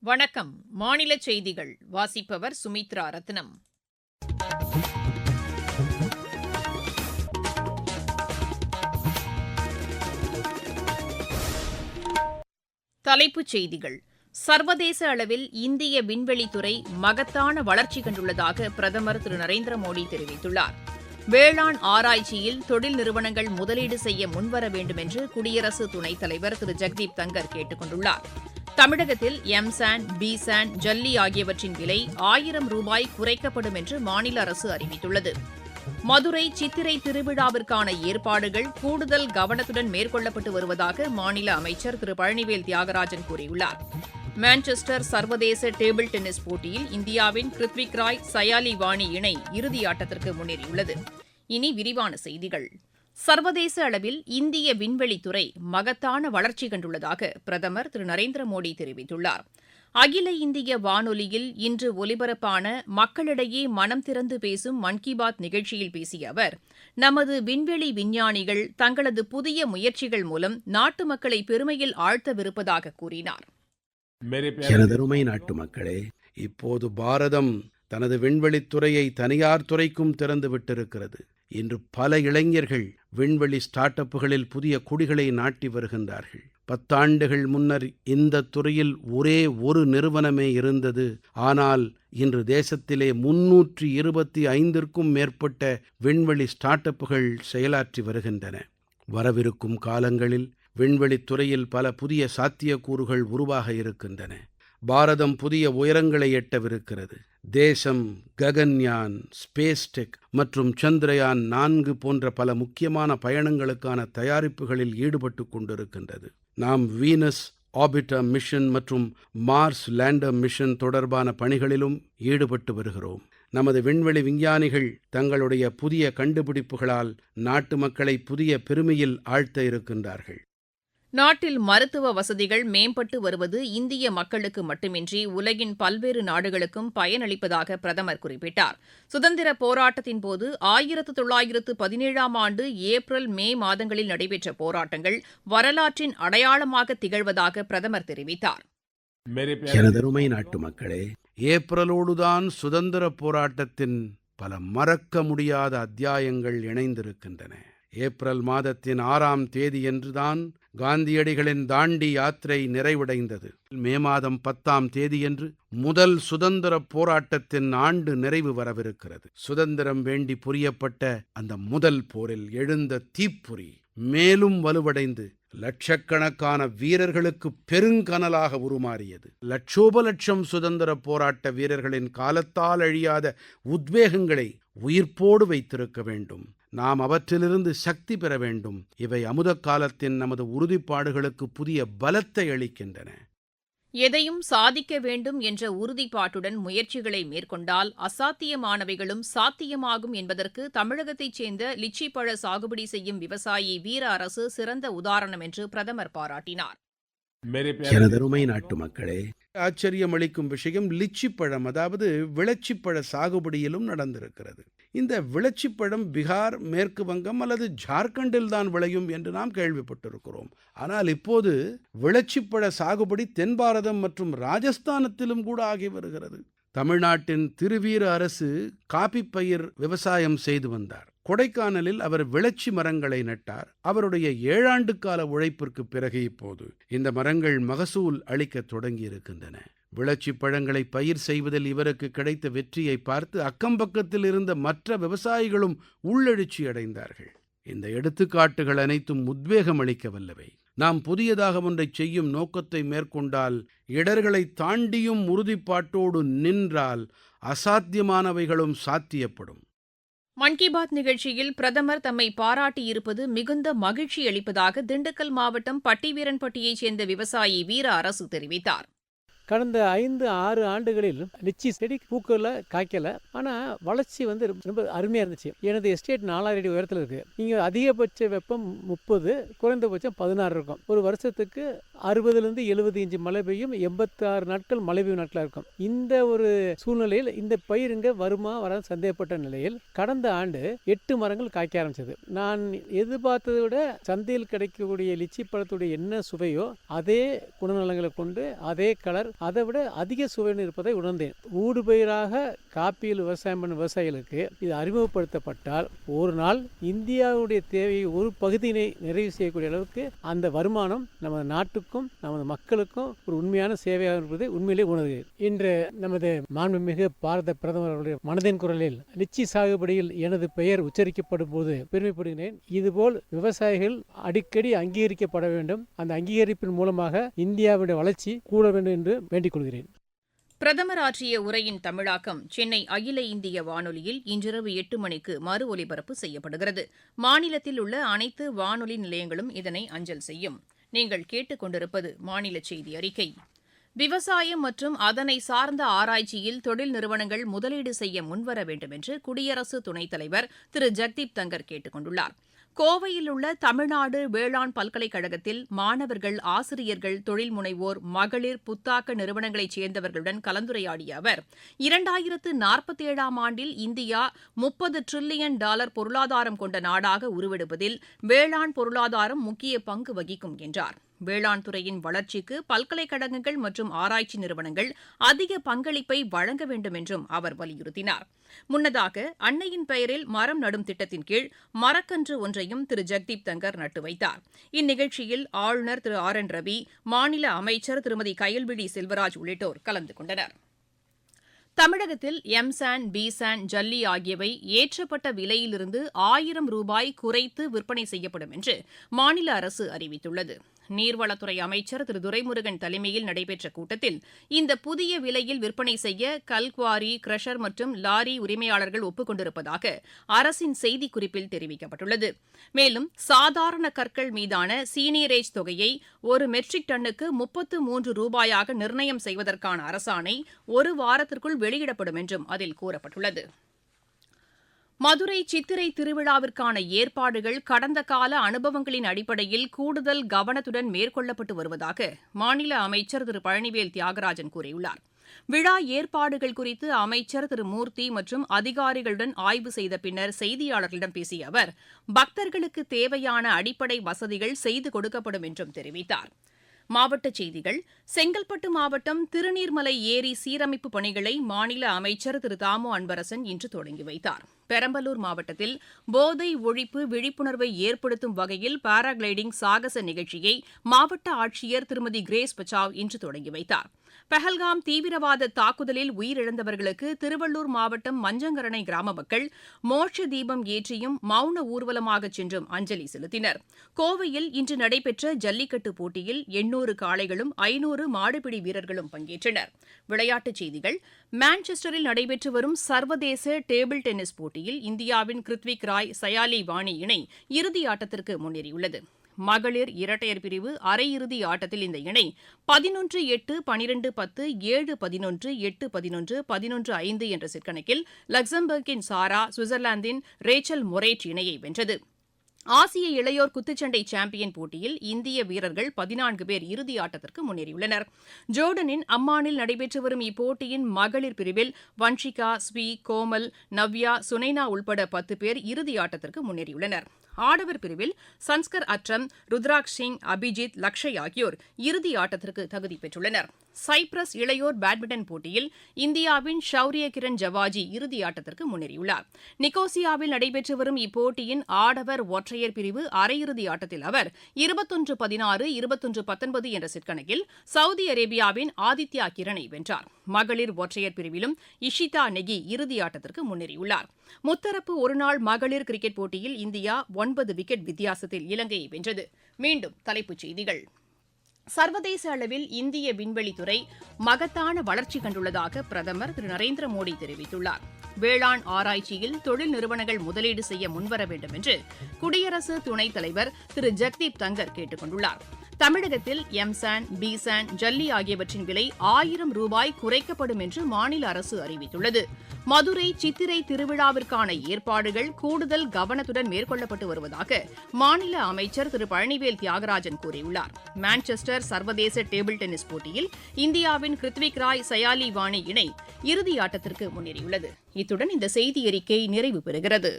வணக்கம். மாநில செய்திகள். வாசிப்பவர் சுமித்ரா ரத்னம். தலைப்புச் செய்திகள். சர்வதேச அளவில் இந்திய விண்வெளித்துறை மகத்தான வளர்ச்சி கண்டுள்ளதாக பிரதமர் திரு நரேந்திர மோடி தெரிவித்துள்ளார். வேளாண் ஆராய்ச்சியில் தொழில் நிறுவனங்கள் முதலீடு செய்ய முன்வர வேண்டும் என்று குடியரசு துணைத் தலைவர் திரு ஜெக்தீப் தங்கர் கேட்டுக் கொண்டுள்ளாா் தமிழகத்தில் எம்சேண்ட் பி சாண்ட் ஜல்லி ஆகியவற்றின் விலை ஆயிரம் ரூபாய் குறைக்கப்படும் என்று மாநில அரசு அறிவித்துள்ளது. மதுரை சித்திரை திருவிழாவிற்கான ஏற்பாடுகள் கூடுதல் கவனத்துடன் மேற்கொள்ளப்பட்டு வருவதாக மாநில அமைச்சர் திரு. பழனிவேல் தியாகராஜன் கூறியுள்ளார். மான்செஸ்டர் சர்வதேச டேபிள் டென்னிஸ் போட்டியில் இந்தியாவின் கிருத்விக் ராய் சயாலி வாணி இணை இறுதியாட்டத்திற்கு முன்னேறியுள்ளது. இனி விரிவான செய்திகள். சர்வதேச அளவில் இந்திய விண்வெளித்துறை மகத்தான வளர்ச்சி கண்டுள்ளதாக பிரதமர் திரு. நரேந்திர மோடி தெரிவித்துள்ளார். அகில இந்திய வானொலியில் இன்று ஒலிபரப்பான மக்களிடையே மனம் திறந்து பேசும் மன் கி பாத் நிகழ்ச்சியில் பேசிய அவர் நமது விண்வெளி விஞ்ஞானிகள் தங்களது புதிய முயற்சிகள் மூலம் நாட்டு மக்களை பெருமையில் ஆழ்த்தவிருப்பதாக கூறினார். எனதருமை நாட்டு மக்களே இப்போது பாரதம் தனது விண்வெளித்துறையை தனியார் துறைக்கும் திறந்து விட்டிருக்கிறது. இன்று பல இளைஞர்கள் விண்வெளி ஸ்டார்ட் அப்புகளில் புதிய கொடிகளை நாட்டி வருகின்றார்கள். பத்தாண்டுகள் முன்னர் இந்த துறையில் ஒரே ஒரு நிறுவனமே இருந்தது. ஆனால் இன்று தேசத்திலே முன்னூற்றி இருபத்தி ஐந்திற்கும் மேற்பட்ட விண்வெளி ஸ்டார்ட் அப்புகள் செயலாற்றி வருகின்றன. வரவிருக்கும் காலங்களில் விண்வெளி துறையில் பல புதிய சாத்தியக்கூறுகள் உருவாக இருக்கின்றன. பாரதம் புதிய உயரங்களை எட்டவிருக்கிறது. தேசம் ககன்யான் ஸ்பேஸ்டெக் மற்றும் சந்திரயான் நான்கு போன்ற பல முக்கியமான பயணங்களுக்கான தயாரிப்புகளில் ஈடுபட்டு கொண்டிருக்கின்றது. நாம் வீனஸ் ஆபிட்டர் மிஷன் மற்றும் மார்ஸ் லேண்டர் மிஷன் தொடர்பான பணிகளிலும் ஈடுபட்டு வருகிறோம். நமது விண்வெளி விஞ்ஞானிகள் தங்களுடைய புதிய கண்டுபிடிப்புகளால் நாட்டு மக்களை புதிய பெருமையில் ஆழ்த்த இருக்கின்றார்கள். நாட்டில் மருத்துவ வசதிகள் மேம்பட்டு வருவது இந்திய மக்களுக்கு மட்டுமின்றி உலகின் பல்வேறு நாடுகளுக்கும் பயனளிப்பதாக பிரதமர் குறிப்பிட்டார். சுதந்திர போராட்டத்தின் போது ஆயிரத்து தொள்ளாயிரத்து பதினேழாம் ஆண்டு ஏப்ரல் மே மாதங்களில் நடைபெற்ற போராட்டங்கள் வரலாற்றின் அடையாளமாக திகழ்வதாக பிரதமர் தெரிவித்தார். எனதருமை நாட்டு மக்களே ஏப்ரலோடுதான் சுதந்திர போராட்டத்தின் பல மறக்க முடியாத அத்தியாயங்கள் இணைந்திருக்கின்றன. ஏப்ரல் மாதத்தின் ஆறாம் தேதியன்றுதான் காந்தியடிகளின் தாண்டி யாத்திரை நிறைவடைந்தது. மே மாதம் பத்தாம் தேதியன்று முதல் சுதந்திர போராட்டத்தின் ஆண்டு நிறைவு வரவிருக்கிறது. சுதந்திரம் வேண்டி புரியப்பட்ட அந்த முதல் போரில் எழுந்த தீப்புரி மேலும் வலுவடைந்து லட்சக்கணக்கான வீரர்களுக்கு பெருங்கனலாக உருமாறியது. லட்சோப லட்சம் சுதந்திர போராட்ட வீரர்களின் காலத்தால் அழியாத உத்வேகங்களை உயிர்ப்போடு வைத்திருக்க வேண்டும். நாம் அவற்றிலிருந்து சக்தி பெற வேண்டும். இவை அமுத காலத்தின் நமது உறுதிப்பாடுகளுக்கு புதிய பலத்தை அளிக்கின்றன. எதையும் சாதிக்க வேண்டும் என்ற உறுதிப்பாட்டுடன் முயற்சிகளை மேற்கொண்டால் அசாத்தியமானவைகளும் சாத்தியமாகும் என்பதற்கு தமிழகத்தைச் சேர்ந்த லிச்சிப்பழ சாகுபடி செய்யும் விவசாயி வீர அரசு சிறந்த உதாரணம் என்று பிரதமர் பாராட்டினார். எனதருமை நாட்டு மக்களே ஆச்சரியம் அளிக்கும் விஷயம் லிச்சிப்பழம் அதாவது விளச்சிப்பழ சாகுபடியிலும் நடந்திருக்கிறது. இந்த விளச்சிப்பழம் பீகார் மேற்கு வங்கம் அல்லது ஜார்க்கண்டில் தான் விளையும் என்று நாம் கேள்விப்பட்டிருக்கிறோம். ஆனால் இப்போது விளச்சிப்பழ சாகுபடி தென் பாரதம் மற்றும் ராஜஸ்தானத்திலும் கூட ஆகி வருகிறது. தமிழ்நாட்டின் திருவீர அரசு காபி பயிர் விவசாயம் செய்து வந்தார். கொடைக்கானலில் அவர் விளச்சி மரங்களை நட்டார். அவருடைய ஏழாண்டு கால உழைப்பிற்கு பிறகு இப்போது இந்த மரங்கள் மகசூல் அளிக்கத் தொடங்கியிருக்கின்றன. விளச்சி பழங்களை பயிர் செய்வதில் இவருக்கு கிடைத்த வெற்றியை பார்த்து அக்கம்பக்கத்தில் இருந்த மற்ற விவசாயிகளும் உள்ளெழுச்சி அடைந்தார்கள். இந்த எடுத்துக்காட்டுகள் அனைத்தும் உத்வேகம் அளிக்க வல்லவை. நாம் புதியதாக ஒன்றை செய்யும் நோக்கத்தை மேற்கொண்டால் இடர்களை தாண்டியும் உறுதிப்பாட்டோடு நின்றால் அசாத்தியமானவைகளும் சாத்தியப்படும். மன் கி பாத் நிகழ்ச்சியில் பிரதமர் தம்மை பாராட்டியிருப்பது மிகுந்த மகிழ்ச்சி அளிப்பதாக திண்டுக்கல் மாவட்டம் பட்டிவீரன்பட்டியைச் சேர்ந்த விவசாயி வீர அரசு தெரிவித்தார். கடந்த ஐந்து ஆறு ஆண்டுகளில் லிச்சி செடி பூக்கல காய்க்கல. ஆனால் வளர்ச்சி வந்து ரொம்ப- ரொம்ப அருமையாக இருந்துச்சு. எனது எஸ்டேட் நாலாயிரம் அடி உயரத்தில் இருக்குது இங்கே அதிகபட்ச வெப்பம் முப்பது குறைந்தபட்சம் பதினாறு இருக்கும். ஒரு வருஷத்துக்கு அறுபதுலேருந்து எழுபது இன்ச்சு மழை பெய்யும். எண்பத்தாறு நாட்கள் மழை பெய்யும் நாட்களாக இருக்கும். இந்த ஒரு சூழ்நிலையில் இந்த பயிருங்க வருமா வர சந்தேகப்பட்ட நிலையில் கடந்த ஆண்டு எட்டு மரங்கள் காய்க்க ஆரம்பிச்சது. நான் எதிர்பார்த்ததை விட சந்தையில் கிடைக்கக்கூடிய லிச்சி பழத்துடைய என்ன சுவையோ அதே குணநலங்களை கொண்டு அதே கலர் அதை விட அதிக சுவைன்னு இருப்பதை உணர்ந்தேன். ஊடுபயிராக காப்பியில் விவசாயம் பண்ணும் விவசாயிகளுக்கு இது அறிமுகப்படுத்தப்பட்டால் ஒரு நாள் இந்தியாவுடைய தேவையை ஒரு பகுதியினை நிறைவு செய்யக்கூடிய அளவுக்கு அந்த வருமானம் நமது நாட்டுக்கும் நமது மக்களுக்கும் ஒரு உண்மையான சேவையாக இருப்பதை உண்மையிலே உணர்கிறேன். இன்று நமது மாண்புமிகு பாரத பிரதமர் அவருடைய மனதின் குரலில் லிச்சி சாகுபடியில் எனது பெயர் உச்சரிக்கப்படும் போது பெருமைப்படுகிறேன். இதுபோல் விவசாயிகள் அடிக்கடி அங்கீகரிக்கப்பட வேண்டும். அந்த அங்கீகரிப்பின் மூலமாக இந்தியாவுடைய வளர்ச்சி கூட வேண்டும் என்று வேண்டிக் கொள்கிறேன். பிரதமர் ஆற்றிய உரையின் தமிழாக்கம் சென்னை அகில இந்திய வானொலியில் இன்றிரவு எட்டு மணிக்கு மறு ஒலிபரப்பு செய்யப்படுகிறது. மாநிலத்தில் உள்ள அனைத்து வானொலி நிலையங்களும் இதனை அஞ்சல் செய்யும். நீங்கள் கேட்டுக்கொண்டிருப்பது மாநில செய்தி அறிக்கை. விவசாயம் மற்றும் அதனை சார்ந்த ஆராய்ச்சியில் தொழில் நிறுவனங்கள் முதலீடு செய்ய முன்வர வேண்டும் என்று குடியரசு துணைத் தலைவர் திரு. ஜெக்தீப் தங்கர் கேட்டுக் கொண்டுள்ளார். கோவையில் உள்ள தமிழ்நாடு வேளாண் பல்கலைக்கழகத்தில் மாணவர்கள் ஆசிரியர்கள் தொழில் முனைவோர் மகளிர் புத்தாக்க நிறுவனங்களைச் சேர்ந்தவர்களுடன் கலந்துரையாடிய அவர் இரண்டாயிரத்து நாற்பத்தேழாம் ஆண்டில் இந்தியா முப்பது டிரில்லியன் டாலர் பொருளாதாரம் கொண்ட நாடாக உருவெடுப்பதில் வேளாண் பொருளாதாரம் முக்கிய பங்கு வகிக்கும் என்றார். வேளாண் துறையின் வளர்ச்சிக்கு பல்கலைக்கழகங்கள் மற்றும் ஆராய்ச்சி நிறுவனங்கள் அதிக பங்களிப்பை வழங்க வேண்டும் என்றும் அவர் வலியுறுத்தினார். முன்னதாக அன்னையின் பெயரில் மரம் நடும் திட்டத்தின் கீழ் மரக்கன்று ஒன்றையும் திரு. ஜெக்தீப் தங்கர் நட்டு வைத்தார். இந்நிகழ்ச்சியில் ஆளுநர் திரு. ஆர். என். ரவி மாநில அமைச்சர் திருமதி கயல்விழி செல்வராஜ் உள்ளிட்டோர் கலந்து கொண்டனர். தமிழகத்தில் எம்சான் பிசான் ஜல்லி ஆகியவை ஏற்றப்பட்ட விலையிலிருந்து ஆயிரம் ரூபாய் குறைத்து விற்பனை செய்யப்படும் என்று மாநில அரசு அறிவித்துள்ளது. நீர்வளத்துறை அமைச்சர் திரு துரைமுருகன் தலைமையில் நடைபெற்ற கூட்டத்தில் இந்த புதிய விலையில் விற்பனை செய்ய கல்குவாரி கிரஷர் மற்றும் லாரி உரிமையாளர்கள் ஒப்புக் கொண்டிருப்பதாக அரசின் செய்திக்குறிப்பில் தெரிவிக்கப்பட்டுள்ளது. மேலும் சாதாரண கற்கள் மீதான சீனியரேஜ் தொகையை ஒரு மெட்ரிக் டன்னுக்கு முப்பத்து மூன்று ரூபாயாக நிர்ணயம் செய்வதற்கான அரசாணை ஒரு வாரத்திற்குள் வெளியிடப்படும் என்றும் அதில் கூறப்பட்டுள்ளது. மதுரை சித்திரை திருவிழாவிற்கான ஏற்பாடுகள் கடந்த கால அனுபவங்களின் அடிப்படையில் கூடுதல் கவனத்துடன் மேற்கொள்ளப்பட்டு வருவதாக மாநில அமைச்சர் திரு. பழனிவேல் தியாகராஜன் கூறியுள்ளார். விழா ஏற்பாடுகள் குறித்து அமைச்சர் திரு. மூர்த்தி மற்றும் அதிகாரிகளுடன் ஆய்வு செய்த பின்னர் செய்தியாளர்களிடம் பேசிய அவர் பக்தர்களுக்கு தேவையான அடிப்படை வசதிகள் செய்து கொடுக்கப்படும் என்றும் தெரிவித்தார். மாவட்டச் செய்திகள். செங்கல்பட்டு மாவட்டம் திருநீர்மலை ஏரி சீரமைப்பு பணிகளை மாநில அமைச்சர் திரு. தாமோ அன்பரசன் இன்று தொடங்கி வைத்தார். பெரம்பலூர் மாவட்டத்தில் போதை ஒழிப்பு விழிப்புணர்வை ஏற்படுத்தும் வகையில் பாராகிளைடிங் சாகச நிகழ்ச்சியை மாவட்ட ஆட்சியர் திருமதி கிரேஸ் பச்சாவ் இன்று தொடங்கி வைத்தார். பஹல்காம் தீவிரவாத தாக்குதலில் உயிரிழந்தவர்களுக்கு திருவள்ளூர் மாவட்டம் மஞ்சங்கரணை கிராம மக்கள் மோட்ச தீபம் ஏற்றியும் மௌன ஊர்வலமாக சென்றும் அஞ்சலி செலுத்தினர். கோவையில் இன்று நடைபெற்ற ஜல்லிக்கட்டு போட்டியில் எண்ணூறு காளைகளும் ஐநூறு மாடுபிடி வீரர்களும் பங்கேற்றனர். விளையாட்டுச் செய்திகள் மான்செஸ்டரில் நடைபெற்று வரும் சர்வதேச டேபிள் டென்னிஸ் போட்டியில் இந்தியாவின் கிருத்விக் ராய் சயாலி வாணி இணை இறுதி ஆட்டத்திற்கு முன்னேறியுள்ளது. மகளிர் இரட்டையர் பிரிவு அரையிறுதி ஆட்டத்தில் இந்த இணை பதினொன்று எட்டு பனிரெண்டு பத்து ஏழு பதினொன்று எட்டு பதினொன்று பதினொன்று ஐந்து என்ற சிற்கணக்கில் லக்சம்பர்கின் சாரா சுவிட்சர்லாந்தின் ரேச்சல் மொரேட் இணையை வென்றது. ஆசிய இளையோர் குத்துச்சண்டை சாம்பியன் போட்டியில் இந்திய வீரர்கள் பதினான்கு பேர் இறுதி ஆட்டத்திற்கு முன்னேறியுள்ளனர். ஜோர்டனின் அம்மானில் நடைபெற்று வரும் இப்போட்டியின் மகளிர் பிரிவில் வன்ஷிகா ஸ்வி கோமல் நவ்யா சுனைனா உள்பட பத்து பேர் இறுதி ஆட்டத்திற்கு முன்னேறியுள்ளனர். ஆடவர் பிரிவில் சன்ஸ்கர் அட்ரம் ருத்ராக் சிங் அபிஜித் லக்ஷய் ஆகியோர் இறுதி ஆட்டத்திற்கு தகுதி பெற்றுள்ளனர். சைப்ரஸ் இளையோர் பேட்மிண்டன் போட்டியில் இந்தியாவின் ஷௌரிய கிரண் ஜவாஜி இறுதி ஆட்டத்திற்கு முன்னேறியுள்ளார். நிக்கோசியாவில் நடைபெற்று வரும் இப்போட்டியின் ஆடவர் ஒற்றையர் பிரிவு அரையிறுதி ஆட்டத்தில் அவர் இருபத்தொன்று பதினாறு இருபத்தொன்று பத்தொன்பது என்ற சிற்கணக்கில் சவுதி அரேபியாவின் ஆதித்யா கிரணை வென்றார். மகளிர் ஒற்றையர் பிரிவிலும் இஷிதா நெகி இறுதி ஆட்டத்திற்கு முன்னேறியுள்ளார். முத்தரப்பு ஒருநாள் மகளிர் கிரிக்கெட் போட்டியில் இந்தியா ஒன்பது விக்கெட் வித்தியாசத்தில் இலங்கையை வென்றது. மீண்டும் தலைப்புச் செய்திகள். சர்வதேச அளவில் இந்திய விண்வெளித்துறை மகத்தான வளர்ச்சி கண்டுள்ளதாக பிரதமர் திரு நரேந்திர மோடி தெரிவித்துள்ளார். வேளாண் ஆராய்ச்சியில் தொழில் நிறுவனங்கள் முதலீடு செய்ய முன்வர வேண்டும் என்று குடியரசு துணைத் தலைவர் திரு ஜெக்தீப் தங்கர் கேட்டுக் கொண்டுள்ளார். தமிழகத்தில் எம்சான் பிசான் ஜல்லி ஆகியவற்றின் விலை ஆயிரம் ரூபாய் குறைக்கப்படும் என்று மாநில அரசு அறிவித்துள்ளது. மதுரை சித்திரை திருவிழாவிற்கான ஏற்பாடுகள் கூடுதல் கவனத்துடன் மேற்கொள்ளப்பட்டு வருவதாக மாநில அமைச்சர் திரு. பழனிவேல் தியாகராஜன் கூறியுள்ளார். மான்செஸ்டர் சர்வதேச டேபிள் டென்னிஸ் போட்டியில் இந்தியாவின் கிருத்விக் ராய் சயாலி வாணி இணை இறுதி ஆட்டத்திற்கு முன்னேறியுள்ளது. இத்துடன் இந்த செய்தி அறிக்கை நிறைவு பெறுகிறது.